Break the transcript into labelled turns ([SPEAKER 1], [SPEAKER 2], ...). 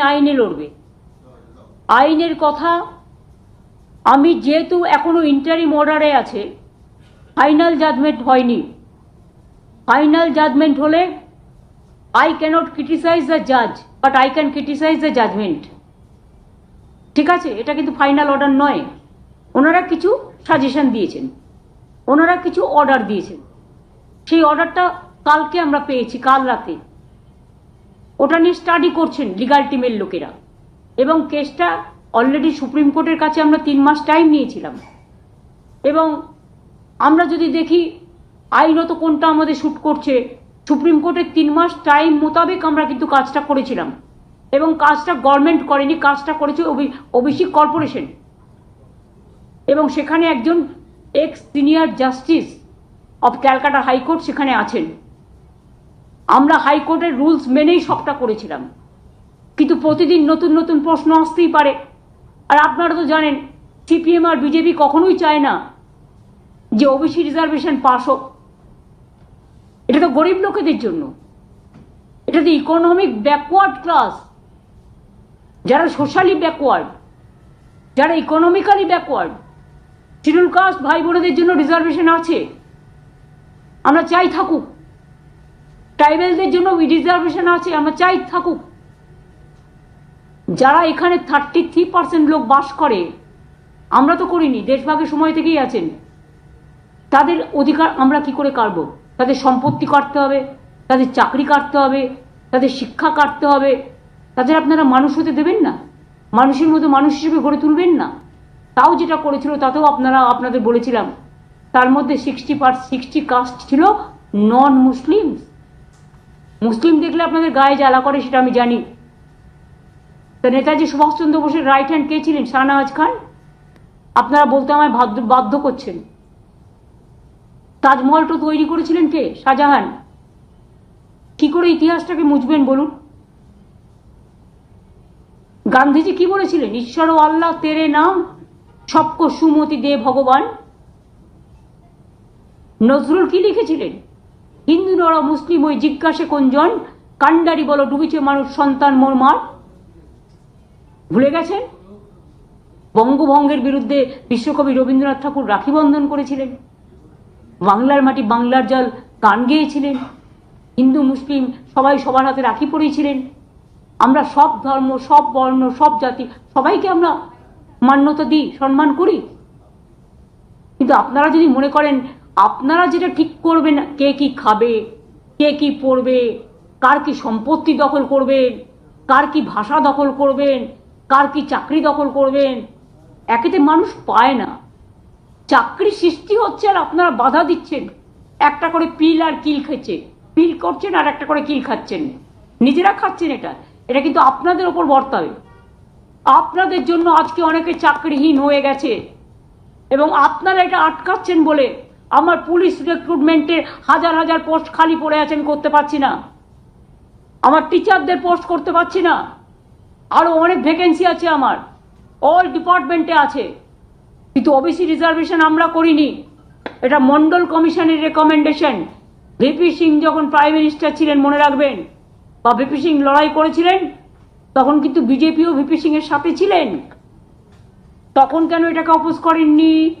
[SPEAKER 1] আইন লড়বে। আইনের কথা, আমি যেহেতু এখনও ইন্টারিম অর্ডারে আছে ফাইনাল জাজমেন্ট হয়নি। ফাইনাল জাজমেন্ট হলে আই ক্যানট ক্রিটিসাইজ দ্য জাজ but I can criticise the judgement ঠিক আছে? এটা কিন্তু ফাইনাল অর্ডার নয়। ওনারা কিছু সাজেশন দিয়েছেন। ওনারা কিছু অর্ডার দিয়েছেন। সেই অর্ডারটা কালকে আমরা পেয়েছি, কাল রাতে। ওটা নিয়ে স্টাডি করছেন লিগাল টিমের লোকেরা। এবং কেসটা অলরেডি সুপ্রিম কোর্টের কাছে আমরা তিন মাস টাইম নিয়েছিলাম। এবং আমরা যদি দেখি, আইনত কোনটা আমাদের শ্যুট করছে, সুপ্রিম কোর্টের তিন মাস টাইম মোতাবেক আমরা কিন্তু কাজটা করেছিলাম। এবং কাজটা গভর্নমেন্ট করেনি, কাজটা করেছে ওবিসি কর্পোরেশন এবং সেখানে একজন ex senior justice of Calcutta high court সেখানে আছেন। আমরা হাইকোর্টের রুলস মেনেই সবটা করেছিলাম। কিন্তু প্রতিদিন নতুন নতুন প্রশ্ন আসতেই পারে। আর আপনারা তো জানেন সিপিএম আর বিজেপি কখনোই চায় না যে ওবিসি রিজার্ভেশন পাস হোক। এটা তো গরিব লোকেদের জন্য। এটা তো ইকোনমিক ব্যাকওয়ার্ড ক্লাস যারা সোশ্যালি ব্যাকওয়ার্ড যারা ইকোনমিক্যালি ব্যাকওয়ার্ড শিডিউল কাস্ট ভাই বোনেদের জন্য রিজার্ভেশন আছে। আমরা চাই থাকুক। ট্রাইবেলদের জন্য রিজার্ভেশন আছে, আমরা চাই থাকুক। যারা এখানে থার্টি থ্রি পার্সেন্ট লোক বাস করে, আমরা তো করিনি, দেশভাগের সময় থেকেই আছেন। তাদের অধিকার আমরা কি করে কাটব? তাদের সম্পত্তি কাটতে হবে, তাদের চাকরি কাটতে হবে, তাদের শিক্ষা কাটতে হবে। তাদের আপনারা মানুষ হতে দেবেন না। মানুষের মতো মানুষ হিসেবে গড়ে তুলবেন না। তাও যেটা করেছিল, তাতেও আপনারা, আপনাদের বলেছিলাম, তার মধ্যে সিক্সটি পার সিক্সটি কাস্ট ছিল নন মুসলিম মুসলিম দেখলে আপনাদের গায়ে জ্বালা করে, সেটা আমি জানি। তা নেতাজি সুভাষচন্দ্র বোসের রাইট হ্যান্ড কে ছিলেন? শাহনওয়াজ খান? আপনারা বলতে আমায় বাধ্য বাধ্য করছেন। তাজমহলটা তৈরি করেছিলেন কে? শাহজাহান। কি করে ইতিহাসটাকে মুছবেন বলুন? গান্ধীজি কি বলেছিলেন? ঈশ্বর ও আল্লাহ তেরে নাম, সবক সুমতি দে ভগবান। নজরুল কি লিখেছিলেন? হিন্দু নর মুসলিম ওই জিজ্ঞাসে কোনজন কান্ডারি বলো, ডুবিছে মানুষ, সন্তান মোর মার ভুলে গেছেন বঙ্গভঙ্গের বিরুদ্ধে বিশ্বকবি রবীন্দ্রনাথ ঠাকুর রাখি বন্ধন করেছিলেন। বাংলার মাটি বাংলার জল গান গেয়েছিলেন। হিন্দু, মুসলিম সবাই সবার হাতে রাখি পড়েছিলেন আমরা সব ধর্ম, সব বর্ণ, সব জাতি, সবাইকে আমরা মান্যতা দিই, সম্মান করি। কিন্তু আপনারা যদি মনে করেন আপনারা যেটা ঠিক করবেন, কে কি খাবে, কে কি পড়বে, কার কি সম্পত্তি দখল করবেন, কার কি ভাষা দখল করবেন, কার কি চাকরি দখল করবেন, একেতে মানুষ পায় না। চাকরি সৃষ্টি হচ্ছে আর আপনারা বাধা দিচ্ছেন। একটা করে পিল আর কিল খেচ্ছে, পিল করছেন আর একটা করে কিল খাচ্ছেন। নিজেরা খাচ্ছেন এটা এটা কিন্তু আপনাদের ওপর বর্তাবে। আপনাদের জন্য আজকে অনেকে চাকরিহীন হয়ে গেছে এবং আপনারা এটা আটকাচ্ছেন বলে আমার পুলিশ রিক্রুটমেন্টে হাজার হাজার পোস্ট খালি পড়ে আছেন করতে পারছি না। আমার টিচারদের পোস্ট করতে পারছি না। আরও অনেক ভ্যাকেন্সি আছে আমার। অল ডিপার্টমেন্টে আছে। কিন্তু ওবিসি রিজার্ভেশন আমরা করিনি। এটা মন্ডল কমিশনের রেকমেন্ডেশন ভিপি সিং যখন প্রাইম মিনিস্টার ছিলেন, মনে রাখবেন, বা ভিপি সিং লড়াই করেছিলেন, তখন কিন্তু বিজেপিও ভিপি সিং এর সাথে ছিলেন। তখন কেন এটাকে অপোজ করেননি?